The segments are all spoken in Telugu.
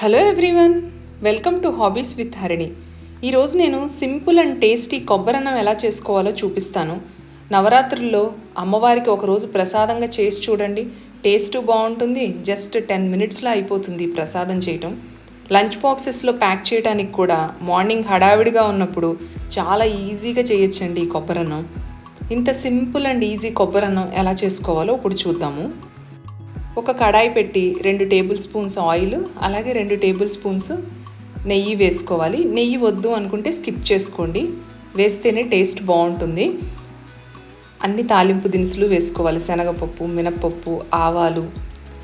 Hello everyone welcome to hobbies with Harini ఈరోజు నేను సింపుల్ అండ్ టేస్టీ కొబ్బరన్నం ఎలా చేసుకోవాలో చూపిస్తాను. నవరాత్రుల్లో అమ్మవారికి ఒకరోజు ప్రసాదంగా చేసి చూడండి. టేస్ట్ బాగుంటుంది జస్ట్ టెన్ మినిట్స్లో అయిపోతుంది ప్రసాదం చేయటం. లంచ్ బాక్సెస్లో ప్యాక్ చేయడానికి కూడా మార్నింగ్ హడావిడిగా ఉన్నప్పుడు చాలా ఈజీగా చేయొచ్చండి ఈ కొబ్బరన్నం ఇంత సింపుల్ అండ్ ఈజీ కొబ్బరన్నం ఎలా చేసుకోవాలో ఇప్పుడు చూద్దాము. ఒక కడాయి పెట్టి రెండు టేబుల్ స్పూన్స్ ఆయిల్ అలాగే రెండు టేబుల్ స్పూన్స్ నెయ్యి వేసుకోవాలి. నెయ్యి వద్దు అనుకుంటే స్కిప్ చేసుకోండి. వేస్తేనే టేస్ట్ బాగుంటుంది. అన్ని తాలింపు దినుసులు వేసుకోవాలి. శనగపప్పు మినప్పప్పు ఆవాలు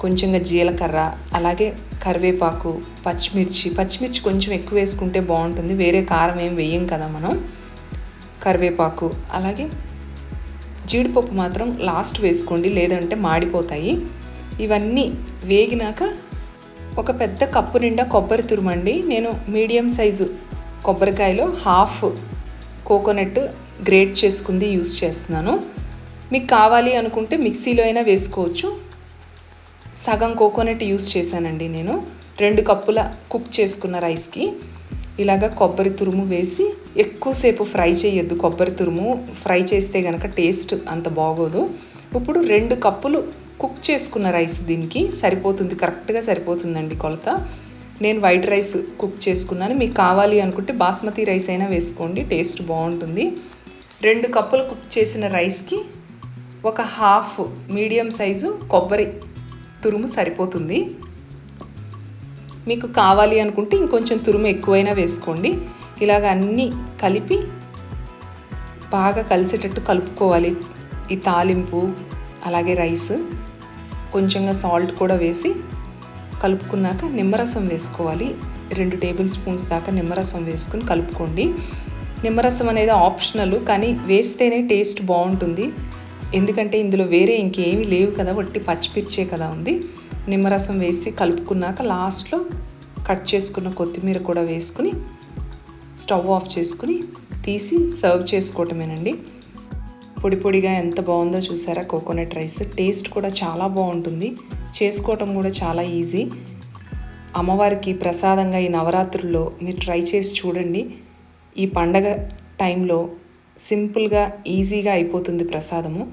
కొంచెంగా జీలకర్ర అలాగే కరివేపాకు పచ్చిమిర్చి. పచ్చిమిర్చి కొంచెం ఎక్కువ వేసుకుంటే బాగుంటుంది. వేరే కారం ఏం వేయం కదా మనం. కరివేపాకు అలాగే జీడిపప్పు మాత్రం లాస్ట్ వేసుకోండి. లేదంటే మాడిపోతాయి. ఇవన్నీ వేగినాక ఒక పెద్ద కప్పు నిండా కొబ్బరి తురుమండి. నేను మీడియం సైజు కొబ్బరికాయలో హాఫ్ కోకోనట్ గ్రేట్ చేసుకుంది యూస్ చేస్తున్నాను. మీకు కావాలి అనుకుంటే మిక్సీలో అయినా వేసుకోవచ్చు. సగం కోకోనట్ యూస్ చేశానండి నేను. రెండు కప్పుల కుక్ చేసుకున్న రైస్కి ఇలాగ కొబ్బరి తురుము వేసి ఎక్కువసేపు ఫ్రై చేయొద్దు. కొబ్బరి తురుము ఫ్రై చేస్తే కనుక టేస్ట్ అంత బాగోదు. ఇప్పుడు రెండు కప్పులు కుక్ చేసుకున్న రైస్ దీనికి సరిపోతుంది కరెక్ట్గా సరిపోతుందండి కొలత. నేను వైట్ రైస్ కుక్ చేసుకున్నాను. మీకు కావాలి అనుకుంటే బాస్మతి రైస్ అయినా వేసుకోండి టేస్ట్ బాగుంటుంది. రెండు కప్పులు కుక్ చేసిన రైస్కి ఒక హాఫ్ మీడియం సైజు కొబ్బరి తురుము సరిపోతుంది. మీకు కావాలి అనుకుంటే ఇంకొంచెం తురుము ఎక్కువైనా వేసుకోండి. ఇలాగ అన్నీ కలిపి బాగా కలిసేటట్టు కలుపుకోవాలి. ఈ తాలింపు అలాగే రైస్. కొంచెంగా సాల్ట్ కూడా వేసి కలుపుకున్నాక నిమ్మరసం వేసుకోవాలి. రెండు టేబుల్ స్పూన్స్ దాకా నిమ్మరసం వేసుకుని కలుపుకోండి. నిమ్మరసం అనేది ఆప్షనల్ కానీ వేస్తేనే టేస్ట్ బాగుంటుంది. ఎందుకంటే ఇందులో వేరే ఇంకేమీ లేవు కదా వట్టి పచ్చిమిర్చే కదా ఉంది. నిమ్మరసం వేసి కలుపుకున్నాక లాస్ట్లో కట్ చేసుకున్న కొత్తిమీర కూడా వేసుకుని స్టవ్ ఆఫ్ చేసుకుని తీసి సర్వ్ చేసుకోవటమేనండి. పొడి పొడిగా ఎంత బాగుందో చూసారా? Coconut rice. టేస్ట్ కూడా చాలా బాగుంటుంది. చేసుకోవటం కూడా చాలా ఈజీ. అమ్మవారికి ప్రసాదంగా ఈ నవరాత్రుల్లో మీరు ట్రై చేసి చూడండి. ఈ పండగ టైంలో సింపుల్గా ఈజీగా అయిపోతుంది ప్రసాదము.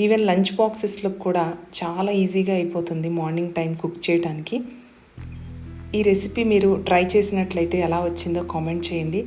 ఈవెన్ లంచ్ బాక్సెస్లో కూడా చాలా ఈజీగా అయిపోతుంది మార్నింగ్ టైం కుక్ చేయడానికి ఈ రెసిపీ మీరు ట్రై చేసినట్లయితే ఎలా వచ్చిందో కామెంట్ చేయండి.